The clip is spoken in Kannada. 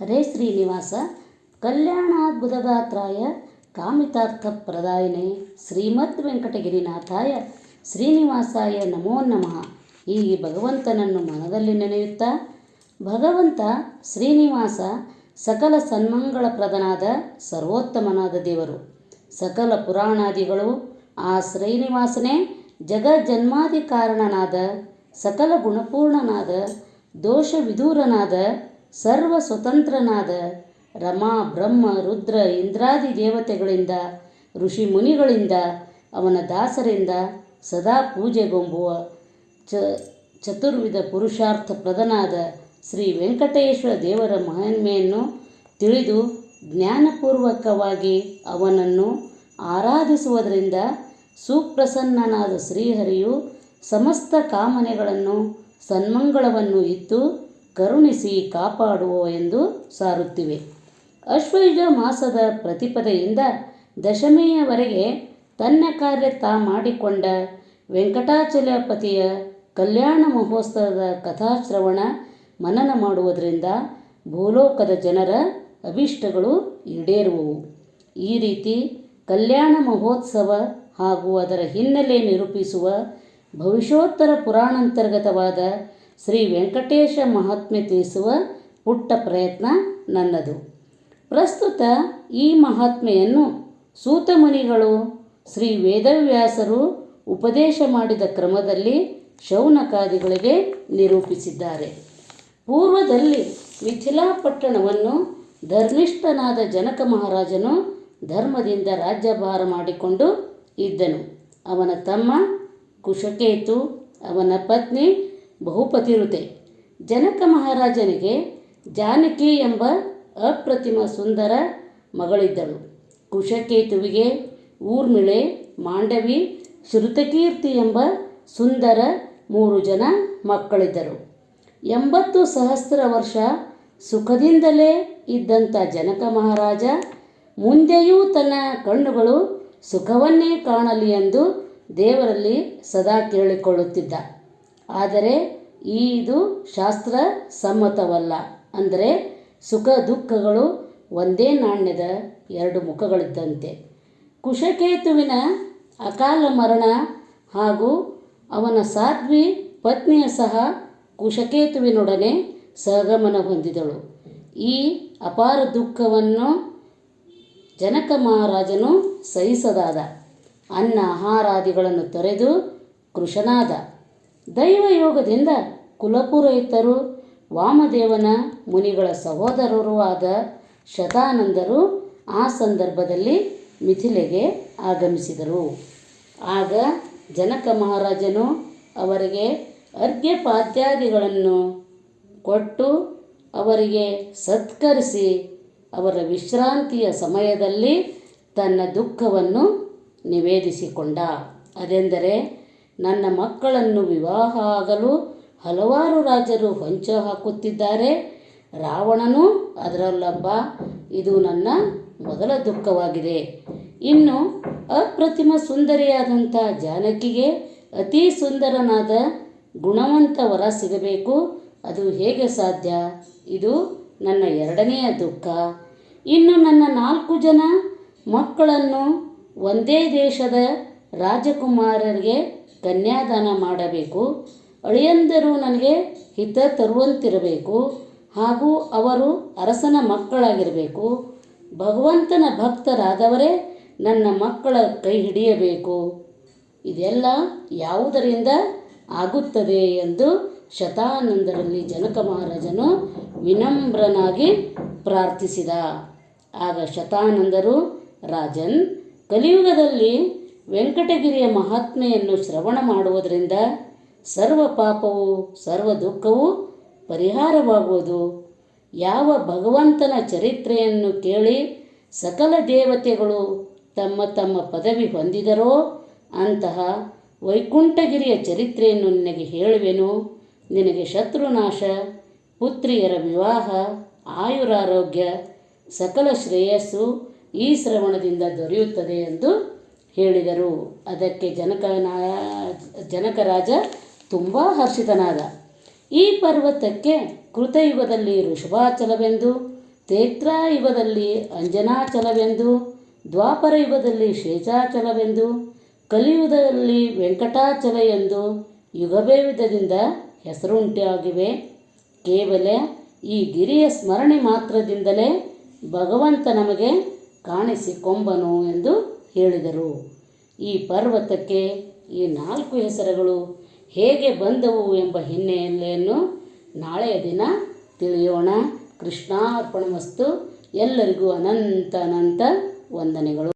ಹರೇ ಶ್ರೀನಿವಾಸ, ಕಲ್ಯಾಣಾದ್ಭುತಗಾತ್ರಾಯ, ಕಾಮಿತಾರ್ಥಪ್ರದಾಯಿನೇ ಶ್ರೀಮದ್ ವೆಂಕಟಗಿರಿನಾಥಾಯ ಶ್ರೀನಿವಾಸಾಯ ನಮೋ ನಮಃ. ಹೀಗೆ ಭಗವಂತನನ್ನು ಮನದಲ್ಲಿ ನೆನೆಯುತ್ತಾ, ಭಗವಂತ, ಶ್ರೀನಿವಾಸ, ಸಕಲ ಸನ್ಮಂಗಳಪ್ರದನಾದ ಸರ್ವೋತ್ತಮನಾದ ದೇವರು, ಸಕಲ ಪುರಾಣಾದಿಗಳು, ಆ ಶ್ರೀನಿವಾಸನೇ ಜನ್ಮಾದಿ ಕಾರಣನಾದ ಸಕಲ ಗುಣಪೂರ್ಣನಾದ ದೋಷ ವಿದೂರನಾದ ಸರ್ವ ಸ್ವತಂತ್ರನಾದ ರಮಾ, ಬ್ರಹ್ಮ, ರುದ್ರ, ಇಂದ್ರಾದಿ ದೇವತೆಗಳಿಂದ, ಋಷಿ ಮುನಿಗಳಿಂದ, ಅವನ ದಾಸರಿಂದ ಸದಾ ಪೂಜೆಗೊಂಬುವ ಚ, ಚತುರ್ವಿಧ ಪುರುಷಾರ್ಥ ಪ್ರದನಾದ ಶ್ರೀ ವೆಂಕಟೇಶ್ವರ ದೇವರ ಮಹಿಮೆಯನ್ನು ತಿಳಿದು ಜ್ಞಾನಪೂರ್ವಕವಾಗಿ ಅವನನ್ನು ಆರಾಧಿಸುವುದರಿಂದ ಸುಪ್ರಸನ್ನನಾದ ಶ್ರೀಹರಿಯು ಸಮಸ್ತ ಕಾಮನೆಗಳನ್ನು ಸನ್ಮಂಗಳವನ್ನು ಇತ್ತು ಕರುಣಿಸಿ ಕಾಪಾಡುವ ಎಂದು ಸಾರುತ್ತಿವೆ. ಅಶ್ವಯುಜ ಮಾಸದ ಪ್ರತಿಪದೆಯಿಂದ ದಶಮಿಯವರೆಗೆ ತನ್ನ ಕಾರ್ಯ ತಾ ಮಾಡಿಕೊಂಡ ವೆಂಕಟಾಚಲಪತಿಯ ಕಲ್ಯಾಣ ಮಹೋತ್ಸವದ ಕಥಾಶ್ರವಣ ಮನನ ಮಾಡುವುದರಿಂದ ಭೂಲೋಕದ ಜನರ ಅಭಿಷ್ಟಗಳು ಈಡೇರುವವು. ಈ ರೀತಿ ಕಲ್ಯಾಣ ಮಹೋತ್ಸವ ಹಾಗೂ ಅದರ ಹಿನ್ನೆಲೆ ನಿರೂಪಿಸುವ ಭವಿಷ್ಯೋತ್ತರ ಪುರಾಣಾಂತರ್ಗತವಾದ ಶ್ರೀ ವೆಂಕಟೇಶ ಮಹಾತ್ಮೆ ತಿಳಿಸುವ ಪುಟ್ಟ ಪ್ರಯತ್ನ ನನ್ನದು. ಪ್ರಸ್ತುತ ಈ ಮಹಾತ್ಮೆಯನ್ನು ಸೂತಮುನಿಗಳು ಶ್ರೀ ವೇದವ್ಯಾಸರು ಉಪದೇಶ ಮಾಡಿದ ಕ್ರಮದಲ್ಲಿ ಶೌನಕಾದಿಗಳಿಗೆ ನಿರೂಪಿಸಿದ್ದಾರೆ. ಪೂರ್ವದಲ್ಲಿ ಮಿಥಿಲಾಪಟ್ಟಣವನ್ನು ಧರ್ಮಿಷ್ಠನಾದ ಜನಕ ಮಹಾರಾಜನು ಧರ್ಮದಿಂದ ರಾಜ್ಯಭಾರ ಮಾಡಿಕೊಂಡು ಇದ್ದನು. ಅವನ ತಮ್ಮ ಕುಶಕೇತು, ಅವನ ಪತ್ನಿ ಬಹುಪತಿರುತೆ ಜನಕ ಮಹಾರಾಜನಿಗೆ ಜಾನಕಿ ಎಂಬ ಅಪ್ರತಿಮ ಸುಂದರ ಮಗಳಿದ್ದಳು. ಕುಶಕೇತುವಿಗೆ ಊರ್ಮಿಳೆ, ಮಾಂಡವಿ, ಶ್ರುತಕೀರ್ತಿ ಎಂಬ ಸುಂದರ ಮೂರು ಜನ ಮಕ್ಕಳಿದ್ದರು. ಎಂಬತ್ತು ಸಹಸ್ರ ವರ್ಷ ಸುಖದಿಂದಲೇ ಇದ್ದಂಥ ಜನಕ ಮಹಾರಾಜ ಮುಂದೆಯೂ ತನ್ನ ಕಣ್ಣುಗಳು ಸುಖವನ್ನೇ ಕಾಣಲಿ ಎಂದು ದೇವರಲ್ಲಿ ಸದಾ ಕೇಳಿಕೊಳ್ಳುತ್ತಿದ್ದ. ಆದರೆ ಈ ಇದು ಶಾಸ್ತ್ರ ಸಮ್ಮತವಲ್ಲ ಅಂದರೆ ಸುಖ ದುಃಖಗಳು ಒಂದೇ ನಾಣ್ಯದ ಎರಡು ಮುಖಗಳಿದ್ದಂತೆ. ಕುಶಕೇತುವಿನ ಅಕಾಲ ಮರಣ ಹಾಗೂ ಅವನ ಸಾಧ್ವಿ ಪತ್ನಿಯ ಸಹ ಕುಶಕೇತುವಿನೊಡನೆ ಸಹಗಮನ ಹೊಂದಿದಳು. ಈ ಅಪಾರ ದುಃಖವನ್ನು ಜನಕ ಮಹಾರಾಜನು ಸಹಿಸದಾದ. ಅನ್ನ ಆಹಾರಾದಿಗಳನ್ನು ತೊರೆದು ಕೃಶನಾದ ದೈವಯೋಗದಿಂದ ಕುಲಪುರೋಹಿತರು, ವಾಮದೇವನ ಮುನಿಗಳ ಸಹೋದರರೂ ಆದ ಶತಾನಂದರು ಆ ಸಂದರ್ಭದಲ್ಲಿ ಮಿಥಿಲೆಗೆ ಆಗಮಿಸಿದರು. ಆಗ ಜನಕ ಮಹಾರಾಜನು ಅವರಿಗೆ ಅರ್ಘ್ಯಪಾದ್ಯಾದಿಗಳನ್ನು ಕೊಟ್ಟು ಅವರಿಗೆ ಸತ್ಕರಿಸಿ ಅವರ ವಿಶ್ರಾಂತಿಯ ಸಮಯದಲ್ಲಿ ತನ್ನ ದುಃಖವನ್ನು ನಿವೇದಿಸಿಕೊಂಡ. ಅದೆಂದರೆ ನನ್ನ ಮಕ್ಕಳನ್ನು ವಿವಾಹ ಆಗಲು ಹಲವಾರು ರಾಜರು ಹೊಂಚ ಹಾಕುತ್ತಿದ್ದಾರೆ. ರಾವಣನು ಅದರಲ್ಲೊಬ್ಬ ಇದು ನನ್ನ ಮೊದಲ ದುಃಖವಾಗಿದೆ. ಇನ್ನು ಅಪ್ರತಿಮ ಸುಂದರಿಯಾದಂಥ ಜಾನಕಿಗೆ ಅತಿ ಸುಂದರನಾದ ಗುಣವಂತ ವರ ಸಿಗಬೇಕು. ಅದು ಹೇಗೆ ಸಾಧ್ಯ? ಇದು ನನ್ನ ಎರಡನೆಯ ದುಃಖ. ಇನ್ನು ನನ್ನ ನಾಲ್ಕು ಜನ ಮಕ್ಕಳನ್ನು ಒಂದೇ ದೇಶದ ರಾಜಕುಮಾರರಿಗೆ ಕನ್ಯಾದಾನ ಮಾಡಬೇಕು. ಅಳಿಯಂದರು ನನಗೆ ಹಿತ ತರುವಂತಿರಬೇಕು. ಹಾಗೂ ಅವರು ಅರಸನ ಮಕ್ಕಳಾಗಿರಬೇಕು. ಭಗವಂತನ ಭಕ್ತರಾದವರೇ ನನ್ನ ಮಕ್ಕಳ ಕೈ ಹಿಡಿಯಬೇಕು. ಇದೆಲ್ಲ ಯಾವುದರಿಂದ ಆಗುತ್ತದೆ ಎಂದು ಶತಾನಂದರಲ್ಲಿ ಜನಕ ಮಹಾರಾಜನು ವಿನಮ್ರನಾಗಿ ಪ್ರಾರ್ಥಿಸಿದ. ಆಗ ಶತಾನಂದರು, ರಾಜನ್, ಕಲಿಯುಗದಲ್ಲಿ ವೆಂಕಟಗಿರಿಯ ಮಹಾತ್ಮೆಯನ್ನು ಶ್ರವಣ ಮಾಡುವುದರಿಂದ ಸರ್ವ ಪಾಪವು, ಸರ್ವ ದುಃಖವೂ ಪರಿಹಾರವಾಗುವುದು. ಯಾವ ಭಗವಂತನ ಚರಿತ್ರೆಯನ್ನು ಕೇಳಿ ಸಕಲ ದೇವತೆಗಳು ತಮ್ಮ ತಮ್ಮ ಪದವಿ ಹೊಂದಿದರೋ ಅಂತಹ ವೈಕುಂಠಗಿರಿಯ ಚರಿತ್ರೆಯನ್ನು ನಿನಗೆ ಹೇಳುವೆನು. ನಿನಗೆ ಶತ್ರುನಾಶ, ಪುತ್ರಿಯರ ವಿವಾಹ, ಆಯುರಾರೋಗ್ಯ, ಸಕಲ ಶ್ರೇಯಸ್ಸು ಈ ಶ್ರವಣದಿಂದ ದೊರೆಯುತ್ತದೆ ಎಂದು ಹೇಳಿದರು. ಅದಕ್ಕೆ ಜನಕನ ಜನಕರಾಜ ತುಂಬ ಹರ್ಷಿತನಾದ. ಈ ಪರ್ವತಕ್ಕೆ ಕೃತಯುಗದಲ್ಲಿ ಋಷಭಾಚಲವೆಂದು ತೇತ್ರಾಯುಗದಲ್ಲಿ ಅಂಜನಾಚಲವೆಂದು ದ್ವಾಪರ ಯುಗದಲ್ಲಿ ಶೇಷಾಚಲವೆಂದು, ಕಲಿಯುಗದಲ್ಲಿ ವೆಂಕಟಾಚಲ ಎಂದು ಯುಗಭೇದದಿಂದ ಹೆಸರುಂಟಾಗಿವೆ. ಕೇವಲ ಈ ಗಿರಿಯ ಸ್ಮರಣೆ ಮಾತ್ರದಿಂದಲೇ ಭಗವಂತ ನಮಗೆ ಕಾಣಿಸಿಕೊಂಬನು ಎಂದು ಹೇಳಿದರು. ಈ ಪರ್ವತಕ್ಕೆ ಈ ನಾಲ್ಕು ಹೆಸರುಗಳು ಹೇಗೆ ಬಂದವು ಎಂಬ ಹಿನ್ನೆಲೆಯನ್ನು ನಾಳೆಯ ದಿನ ತಿಳಿಯೋಣ. ಕೃಷ್ಣಾರ್ಪಣಮಸ್ತು. ಎಲ್ಲರಿಗೂ ಅನಂತ ಅನಂತ ವಂದನೆಗಳು.